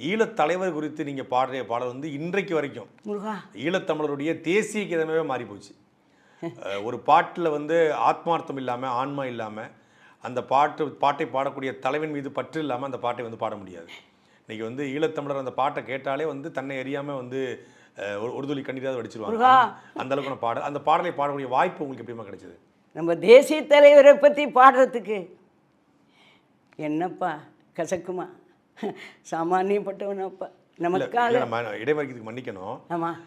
ஈழத் தலைவர் குறித்து நீங்கள் பாடுற பாடல் வந்து இன்றைக்கு வரைக்கும். ஈழத்தமிழருடைய தேசிய கீதமே மாறி போச்சு அஹ் ஒரு பாட்டில் வந்து ஆத்மார்த்தம் இல்லாமல் ஆன்மா இல்லாமல் அந்த பாட்டு பாட்டை பாடக்கூடிய தலைவன் மீது பற்று இல்லாமல் அந்த பாட்டை வந்து பாட முடியாது. இன்னைக்கு வந்து ஈழத்தமிழர் அந்த பாட்டை கேட்டாலே வந்து தன்னை அறியாமல் வந்து ஒரு ஒரு துளி கண்ணீராவது வடிச்சிருவாங்க. அந்த அளவுக்கு நான் பாட அந்த பாடலை பாடக்கூடிய வாய்ப்பு உங்களுக்கு எப்படிமா கிடைச்சது? நம்ம தேசிய தலைவரை பற்றி பாடுறதுக்கு என்னப்பா கசக்குமா? சாமானியப்பட்டவனப்பா. இல்ல, நமக்காக நம்ம இடைமறிக்கிறதுக்கு மன்னிக்கணும். ஆமாம்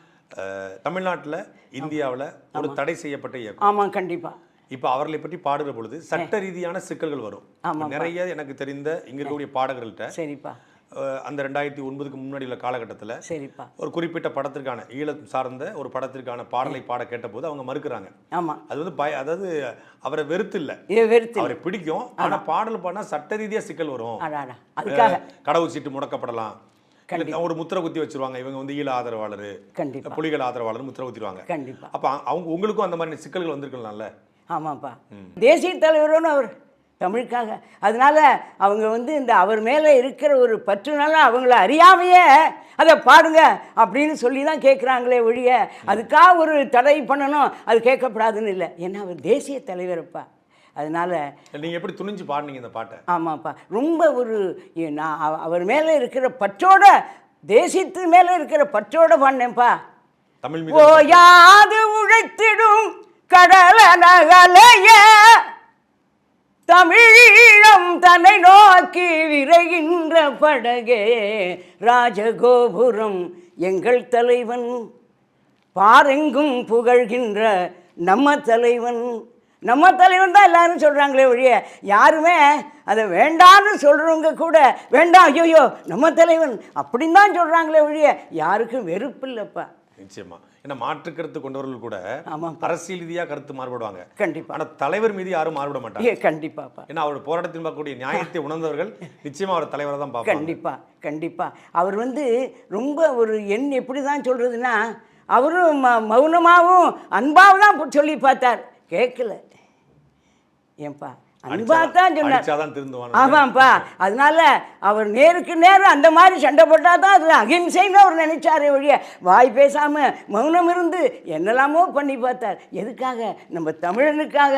தமிழ்நாட்டுல இந்தியாவுல ஒரு தடை செய்யப்பட்ட இயக்கம். ஆமாம் கண்டிப்பாக இப்போ அவர்களை பற்றி பாடுற பொழுது சட்ட ரீதியான சிக்கல்கள் வரும். நிறைய எனக்கு தெரிந்த இங்க இருக்கக்கூடிய பாடகர்கள்ட்ட சரிப்பா. அந்த ரெண்டாயிரத்தி ஒன்பதுக்கு முன்னாடி உள்ள காலகட்டத்தில் சரிப்பா. ஒரு குறிப்பிட்ட படத்திற்கான ஈழம் சார்ந்த ஒரு படத்திற்கான பாடலை பாட கேட்டபோது அவங்க மறுக்கிறாங்க. ஆமாம் அது வந்து பய அதாவது அவரை வெறுத்து இல்ல வெறுத்து அவரை பிடிக்கும். ஆனா பாடல் பாடினா சட்ட ரீதியா சிக்கல் வரும். கடவுள் சீட்டு முடக்கப்படலாம். ஒரு முத்திரை குத்தி வச்சிருவாங்க. இவங்க வந்து ஈழ ஆதரவாளர். புலிகள் ஆதரவாளர் முத்திரை குத்திடுவாங்க. கண்டிப்பா. அப்ப அவங்க உங்களுக்கும் அந்த மாதிரி சிக்கல்கள் வந்திருக்கலாம்ல. ஆமாப்பா. தேசிய தலைவரோன்னு அவர் தமிழுக்காக. அதனால அவங்க வந்து இந்த அவர் மேலே இருக்கிற ஒரு பற்றுனால அவங்கள அறியாமையே அதை பாடுங்க அப்படின்னு சொல்லி தான் கேட்குறாங்களே ஒழிய அதுக்காக ஒரு தடை பண்ணணும் அது கேட்கப்படாதுன்னு இல்லை. ஏன்னா அவர் தேசிய தலைவரப்பா அதனால நீங்க எப்படி துணிஞ்சு பாடுனீங்க இந்த பாட்டை? ஆமாப்பா. ரொம்ப ஒரு நான் அவ- அவர் மேலே இருக்கிற பற்றோட தேசியத்து மேலே இருக்கிற பற்றோட பாடினேன்ப்பா. தமிழ் மீது ஓயாது உழைத்திடும் கடல நகலைய தமிழீழம் தன்னை நோக்கி விரைகின்ற படகே. ராஜகோபுரம் எங்கள் தலைவன். பாரெங்கும் புகழ்கின்ற நம்ம தலைவன். நம்ம தலைவன் தான் எல்லாரும் சொல்கிறாங்களே ஒழிய யாருமே அதை வேண்டான்னு சொல்கிறவங்க கூட வேண்டாம் ஐயோயோ நம்ம தலைவன் அப்படின்னு தான் சொல்கிறாங்களே ஒழிய யாருக்கும் வெறுப்பு இல்லைப்பா. நிச்சயமாக ஏன்னா மாற்று கருத்து கொண்டவர்கள் கூட அரசியல் ரீதியா கருத்து மாறுபடுவாங்க. கண்டிப்பா. ஆனா தலைவர் மீது யாரும் மாறுபட மாட்டாங்க. ஏ கண்டிப்பாப்பா. ஏன்னா அவர் போராட்டத்தில் பார்க்கக்கூடிய நியாயத்தை உணர்ந்தவர்கள் நிச்சயமா அவர் தலைவரை தான் பார்ப்பாங்க. கண்டிப்பா கண்டிப்பா. அவர் வந்து ரொம்ப ஒரு எண் எப்படி தான் சொல்றதுன்னா அவரும் மௌனமாகவும் அன்பாகவும் தான் சொல்லி பார்த்தார். கேட்கல. ஏன்பா? அன்பா தான் சொன்னார். ஆமாம்ப்பா அதனால அவர் நேருக்கு நேரம் அந்த மாதிரி சண்டை போட்டால் தான் அது அகிம்சைன்னு அவர் நினைச்சாரே ஒழிய வாய் பேசாமல் மௌனம் இருந்து என்னெல்லாமோ பண்ணி பார்த்தார். எதுக்காக? நம்ம தமிழனுக்காக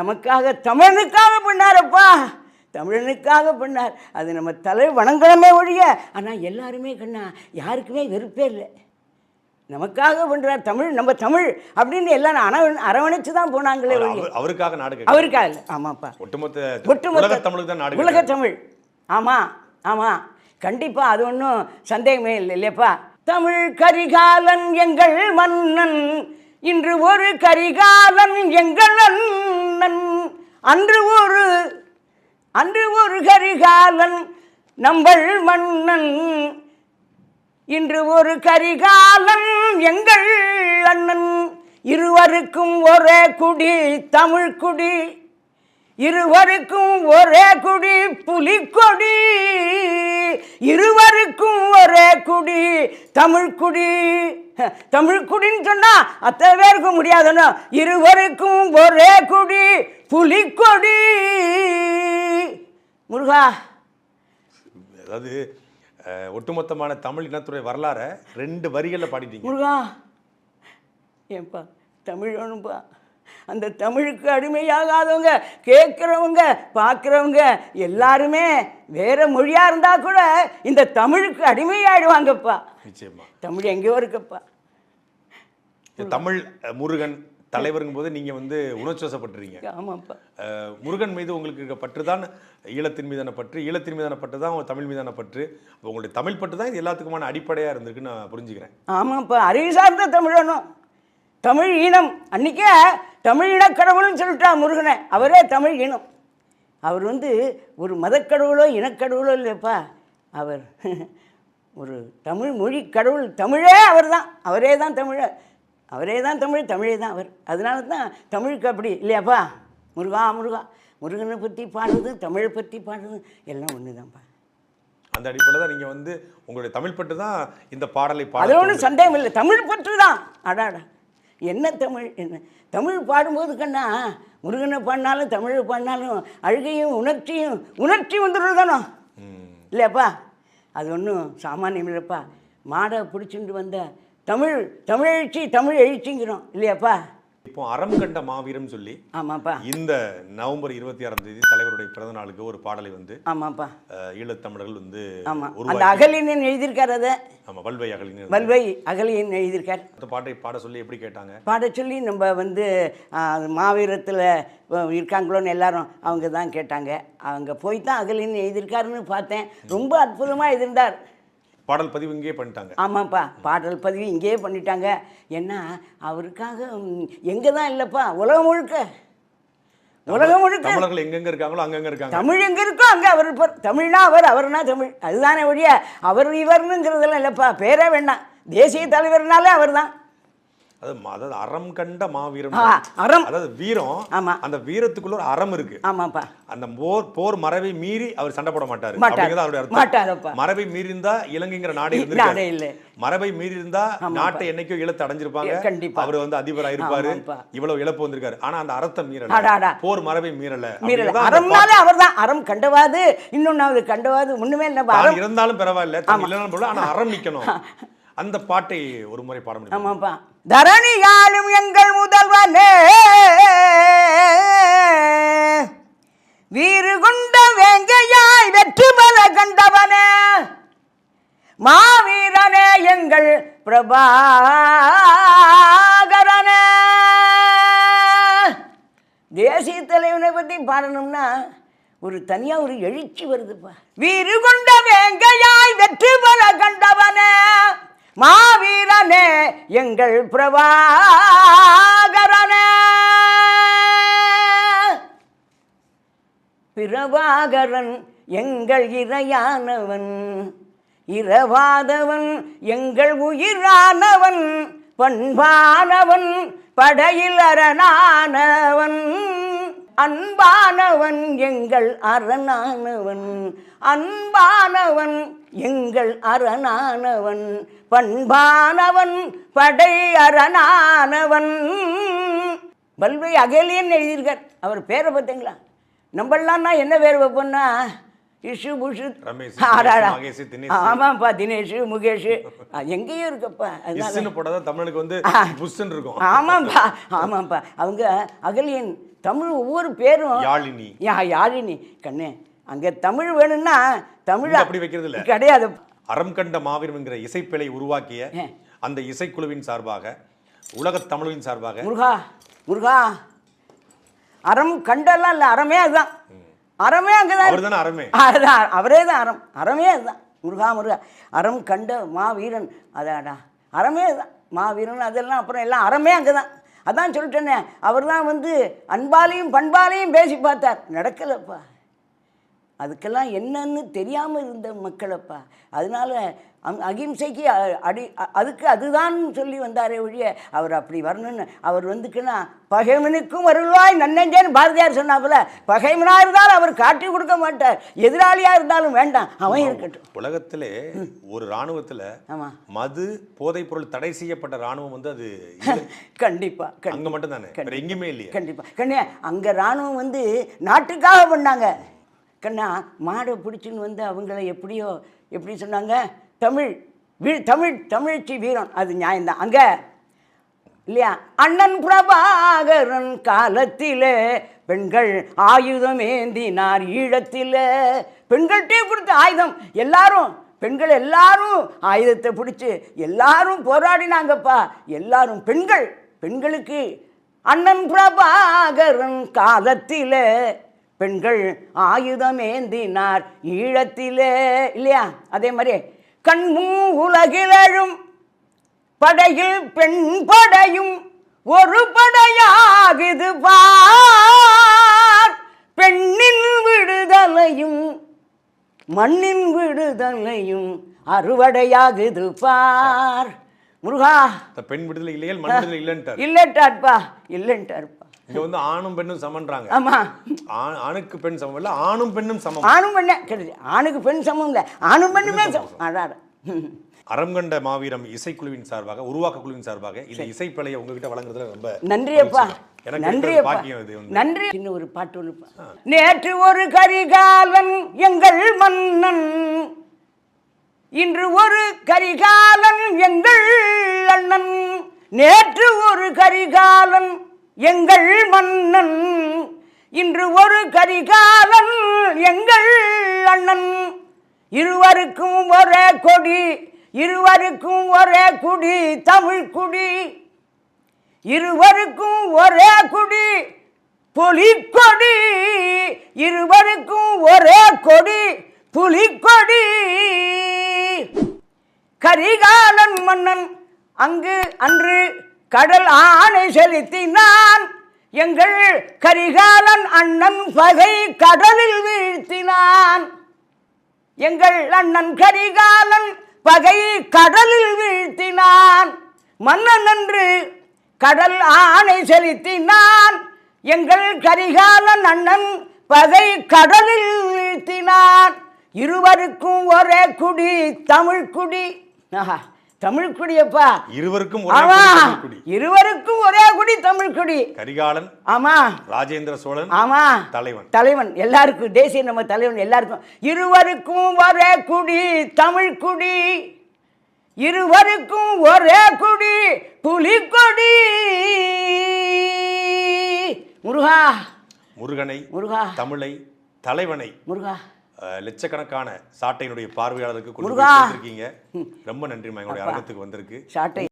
நமக்காக தமிழனுக்காக பண்ணாரப்பா. தமிழனுக்காக பண்ணார். அது நம்ம தலை வணங்கணுமே ஒழிய ஆனால் எல்லாருமே கண்ணா யாருக்குமே வெறுப்பே இல்லை. நமக்காக பண்ணுறார் தமிழ் நம்ம தமிழ் அப்படின்னு எல்லாரும் அரவ அரவணைச்சு தான் போனாங்களே அவருக்காக நாடு அவருக்காக ஆமாப்பா. ஒட்டுமொத்த ஒட்டுமொத்த தமிழுக்கு தான் நாடு உலக. தமிழ். ஆமாம் ஆமாம் கண்டிப்பாக அது ஒன்றும் சந்தேகமே இல்லை இல்லையப்பா. தமிழ் கரிகாலன் எங்கள் மன்னன் இன்று ஒரு கரிகாலன் எங்கள் அண்ணன். அன்று ஒரு அன்று ஒரு கரிகாலன் நம்பள் மன்னன். இன்று ஒரு கரிகாலன் எங்கள் அண்ணன். இருவருக்கும் ஒரே குடி தமிழ் குடி. இருவருக்கும் ஒரே குடி புலிக்கொடி. இருவருக்கும் ஒரே குடி தமிழ் குடி. தமிழ் குடின்னு சொன்னா அத்தனை பேருக்கு முடியாதுன்னு. இருவருக்கும் ஒரே குடி புலிக்கொடி. முருகா. அதாவது ஒட்டுமொத்தமான தமிழ் இனத்துறை வரலாறை ரெண்டு வரிகள்ல பாடிட்டீங்க. முருகா ஏன்பா தமிழ் வேணும்பா. அந்த தமிழுக்கு அடிமையாகாதவங்க கேட்குறவங்க பார்க்குறவங்க எல்லாருமே வேற மொழியாக இருந்தால் கூட இந்த தமிழுக்கு அடிமையாயிடுவாங்கப்பா. நிச்சயமா. தமிழ் எங்கேயோ இருக்குப்பா. தமிழ் முருகன் தலைவருங்கும் போது நீங்க வந்து உணர்ச்சிவசப்பட்டுறீங்க ஆமாப்பா. முருகன் மீது உங்களுக்கு இருக்க பற்று தான் ஈழத்தின் மீதான பற்று ஈழத்தின் மீதான பற்று தான் உங்க தமிழ் மீதான பற்று. உங்களுடைய தமிழ் பற்று தான் இது எல்லாத்துக்குமான அடிப்படையா இருந்திருக்குன்னு நான் புரிஞ்சுக்கிறேன். ஆமாப்பா அறிவு சார்ந்த தமிழனும் தமிழ் இனம். அன்றைக்கே தமிழ் இனக்கடவுள்னு சொல்லிட்டா முருகனை. அவரே தமிழ் இனம். அவர் வந்து ஒரு மதக்கடவுளோ இனக்கடவுளோ இல்லைப்பா அவர் ஒரு தமிழ் மொழி கடவுள் தமிழே அவர் தான் அவரே தான் தமிழர். அவரே தான் தமிழ் தமிழே தான் அவர். அதனால தான் தமிழுக்கு அப்படி இல்லையாப்பா? முருகா முருகா. முருகனை பற்றி பாடுறது தமிழை பற்றி பாடுறது எல்லாம் ஒன்று தான்ப்பா அந்த அடிப்படையில் தான் நீங்க வந்து உங்களுடைய தமிழ் பற்று தான் இந்த பாடலை பாட அதில் ஒன்றும் சந்தேகம் இல்லை. தமிழ் பற்று தான். அடாடா என்ன தமிழ் என்ன? தமிழ் பாடும்போது கண்ணா முருகனை பாடினாலும் தமிழை பாடினாலும் அழுகையும் உணர்ச்சியும் உணர்ச்சி வந்துடுறது தானோ. இல்லையாப்பா? அது ஒன்றும் சாமானியம் இல்லைப்பா. மாடை பிடிச்சிட்டு வந்த தமிழ் தமிழ் எழுச்சி தமிழ் எழுச்சிங்கிறோம் இல்லையாப்பா? இப்போ அறம் கண்ட மாவீரம் சொல்லி ஆமாப்பா. இந்த நவம்பர் இருபத்தி ஆறாம் தேதி தலைவருடைய பிறந்த நாளுக்கு ஒரு பாடலை வந்து ஆமாப்பா. ஈழத்தமிழர்கள் வந்து ஆமாம் அந்த அகலினன் எழுதியிருக்கார் அதை. ஆமா வல்வை அகலின்னு வல்வை அகலியன் எழுதியிருக்கார். அந்த பாட்டை பாட சொல்லி எப்படி கேட்டாங்க? பாட சொல்லி நம்ம வந்து மாவீரத்தில் இருக்காங்களோன்னு எல்லாரும் அவங்க தான் கேட்டாங்க. அவங்க போய் தான் அகலின்னு எழுதியிருக்காருன்னு பார்த்தேன். ரொம்ப அற்புதமாக எழுதியிருந்தார். பாடல் பதிவு இங்கே பண்ணிட்டாங்க. ஆமாப்பா பாடல் பதிவு இங்கேயே பண்ணிட்டாங்க. ஏன்னா அவருக்காக எங்கே தான் இல்லைப்பா உலகம் முழுக்க. உலகம் முழுக்க. தமிழர்கள் எங்கெங்க இருக்காங்களோ அங்கங்க இருக்காங்க. தமிழ் எங்கே இருக்கோ அங்கே அவர் தமிழ்னா அவர் அவர்னா தமிழ். அதுதானே ஒழிய அவர் இவர்னுங்கிறதெல்லாம் இல்லைப்பா பேரே வேண்டாம். தேசிய தலைவர்னாலே அவர் தான் அது அதாவது அறம் கண்ட மாவீரம். அறம். அதாவது வீரம். ஆமா. அந்த வீரத்துக்குள்ள ஒரு அறம் இருக்கு. ஆமாப்பா. அந்த போர் போர் மரபை மீறி அவர் சண்டை போட மாட்டாரு. அப்படிங்கிறது அவருடைய அர்த்தம். மரபை மீறி இருந்தா இலங்கைங்கிற நாடே இல்லை. மரபை மீறி இருந்தா நாட்டை என்னைக்கோ இழத்து அடைஞ்சிருப்பாங்க. கண்டிப்பா. அவர் வந்து அதிபரா இருப்பாரு. இவ்வளவு இழப்பு வந்திருக்காரு. ஆனா அந்த அறத்தை மீறல. போர் மரபை மீறல. மீறல. அறம்னாலே அவர் தான் அறம் கண்டவாது இன்னொன்னாவது கண்டவாது ஒண்ணுமே இல்லை. இருந்தாலும் பரவாயில்ல. இல்லைனாலும் ஆனா அறம் நிக்கணும். அந்த பாட்டை ஒரு முறை பாட முடியும்? ஆமாப்பா. தரணி யாழும் எங்கள் முதல்வனே. வீறு குண்ட வேங்கையாய் வெற்றி பல கண்டவனே. மாவீரனே எங்கள் பிரபாகரனே. தேசிய தலைவனை பற்றி பாடணும்னா ஒரு தனியாக ஒரு எழுச்சி வருதுப்பா. வீறு கொண்ட வேங்கையாய் வெற்றி பல கண்டவனே. மாவீரனே எங்கள் பிரபாகரனே. பிரபாகரன் எங்கள் இறையானவன் இரவாதவன் எங்கள் உயிரானவன் பண்பானவன் படையில் அரணானவன். அன்பானவன் எங்கள் அரணானவன். அன்பானவன் எங்கள் அரணானவன். பண்பானவன் படை அரணானவன். பல்வை அகலியன் எழுதியிருக்கார். அவர் பேரை பார்த்தீங்களா? நம்மளாம்னா என்ன பேர் வைப்போம்னா இஷு புஷு. ஆமாப்பா தினேஷ் முகேஷ். எங்கேயும் இருக்கப்பா. அதனால போட்டாதான் தமிழுக்கு வந்து புஷ்ன்னு இருக்கும். ஆமாப்பா ஆமாப்பா. அவங்க அகலியன் தமிழ் ஒவ்வொரு பேரும் யாழினி. யா யாழினி. கண்ணே அங்க தமிழ் வேணும்னா தமிழ் அப்படி வைக்கிறது இல்ல. கிடையாது. அறம் கண்ட மாவீரம் என்கிற இசைப்பிழை உருவாக்கிய. அந்த இசைக்குழுவின் சார்பாக உலகத் தமிழின் சார்பாக முருகா முருகா. அறம் கண்டெல்லாம் இல்லை அறமே அதுதான். அறமே அங்கதான் தானே அறமே. அதுதான் அவரே தான் அறம். அறமே அதுதான். முருகா முருகா. அறம் கண்ட மா வீரன் அதாடா அறமே அதுதான். மா வீரன் அதெல்லாம் அப்புறம் எல்லாம் அறமே அங்கே தான் அதான் சொல்லிட்டேனே. அவர் தான் வந்து அன்பாலையும் பண்பாலையும் பேசி பார்த்தார். நடக்கலப்பா. அதுக்கெல்லாம் என்னன்னு தெரியாமல் இருந்த மக்களப்பா. அதனால அகிம்சைக்கு அடி அதுக்கு அதுதான் சொல்லி வந்தாரே ஒழிய அவர் அப்படி வரணும்னு அவர் வந்துக்குன்னா பகைவனுக்கும் வருவாய் நன்னெஞ்சேன்னு பாரதியார் சொன்னாப்புல பகைவனா இருந்தாலும் அவர் காட்டி கொடுக்க மாட்டார். எதிராளியா இருந்தாலும் வேண்டாம் அவன் இருக்கட்டும். உலகத்திலே ஒரு ராணுவத்துல ஆமாம் மது போதைப் பொருள் தடை செய்யப்பட்ட ராணுவம் வந்து அது இல்ல. கண்டிப்பா கண்டி- அங்க மட்டும் தானே எங்கேயுமே இல்லையே. கண்டிப்பா. கண்ணே அங்க ராணுவம் வந்து நாட்டுக்காக பண்ணாங்க. கண்ணா மாடை பிடிச்சின்னு வந்து அவங்கள எப்படியோ எப்படி சொன்னாங்க? தமிழ் வீ தமிழ் தமிழ்ச்சி வீரம் அது நியாயம்தான். அங்கே இல்லையா? அண்ணன் பிரபாகரன் காலத்திலே பெண்கள் ஆயுதம் ஏந்தினார் ஈழத்திலே பெண்கள்கிட்டே கொடுத்த ஆயுதம். எல்லாரும் பெண்கள் எல்லாரும் ஆயுதத்தை பிடிச்சி எல்லாரும் போராடினாங்கப்பா. எல்லாரும் பெண்கள் பெண்களுக்கு அண்ணன் பிரபாகரன் காலத்திலே பெண்கள் ஆயுதம் ஏந்தினார் ஈழத்திலே இல்லையா? அதே மாதிரி கண்மூ உலகிலழும் படையில் பெண் படையும் ஒரு படையாகுது பார். பெண்ணின் விடுதலையும் மண்ணின் விடுதலையும் அறுவடையாகுது பார். முருகா. பெண் விடுதலை இல்லைன்ட்டார். இல்லட்டார்ப்பா இல்லைன்ட்டார்ப்பா. இங்க வந்து ஆணும் பெண்ணும் சமன்றாங்க. ஆமா. ஆணுக்கு பெண் சமம் இல்ல ஆணும் பெண்ணும் சமம். ஆணும் பெண்ணே கிடையாது ஆணுக்கு பெண் சமம் இல்லை ஆணும் பெண்ணுமே சமம். அடாடா அறம் கண்ட மாவீரம் இசைக்குழுவின் சார்பாக உருவாக்க குழுவின் சார்பாக இந்த இசைப்பிழையை உங்ககிட்ட வழங்குறதுல ரொம்ப நன்றி அப்பா எனக்கு நன்றி. சின்ன ஒரு பாட்டு ஒன்று நேற்று ஒரு கரிகாலன் எங்கள் மன்னன். இன்று ஒரு கரிகாலன் எங்கள் அண்ணன். நேற்று ஒரு கரிகாலன் எங்கள் மன்னன் இன்று ஒரு கரிகாலன் எங்கள் அண்ணன். இருவருக்கும் ஒரே கொடி இருவருக்கும் ஒரே குடி தமிழ் குடி. இருவருக்கும் ஒரே குடி புலிக்கொடி. இருவருக்கும் ஒரே கொடி புலிக்கொடி. கரிகாலன் மன்னன் அங்கு அன்று கடல் ஆணை செலுத்தினான். எங்கள் கரிகாலன் அண்ணன் பகை கடலில் வீழ்த்தினான். எங்கள் அண்ணன் கரிகாலன் பகை கடலில் வீழ்த்தினான். மன்னன் என்று கடல் ஆணை செலுத்தினான். எங்கள் கரிகாலன் அண்ணன் பகை கடலில் வீழ்த்தினான். இருவருக்கும் ஒரே குடி தமிழ் குடி. ஆஹா, தமிழ் குடியப்பா இருவருக்கும் இருவருக்கும் ஒரே குடி தமிழ் குடி கரிகாலன் ஆமா. ராஜேந்திர சோழன் ஆமா. தலைவன். தலைவன். எல்லாருக்கும் தேசிய நம்ம தலைவன் எல்லாருக்கும். இருவருக்கும் ஒரே குடி தமிழ் குடி இருவருக்கும் ஒரே குடி புலிக்கொடி. முருகா. முருகனை முருகா. தமிழை தலைவனை. முருகா. லட்சக்கணக்கான சாட்டையினுடைய பார்வையாளருக்கு சேர்த்திருக்கீங்க. ரொம்ப நன்றிமா எங்களுடைய அரங்கத்துக்கு வந்திருக்கு. சாட்டை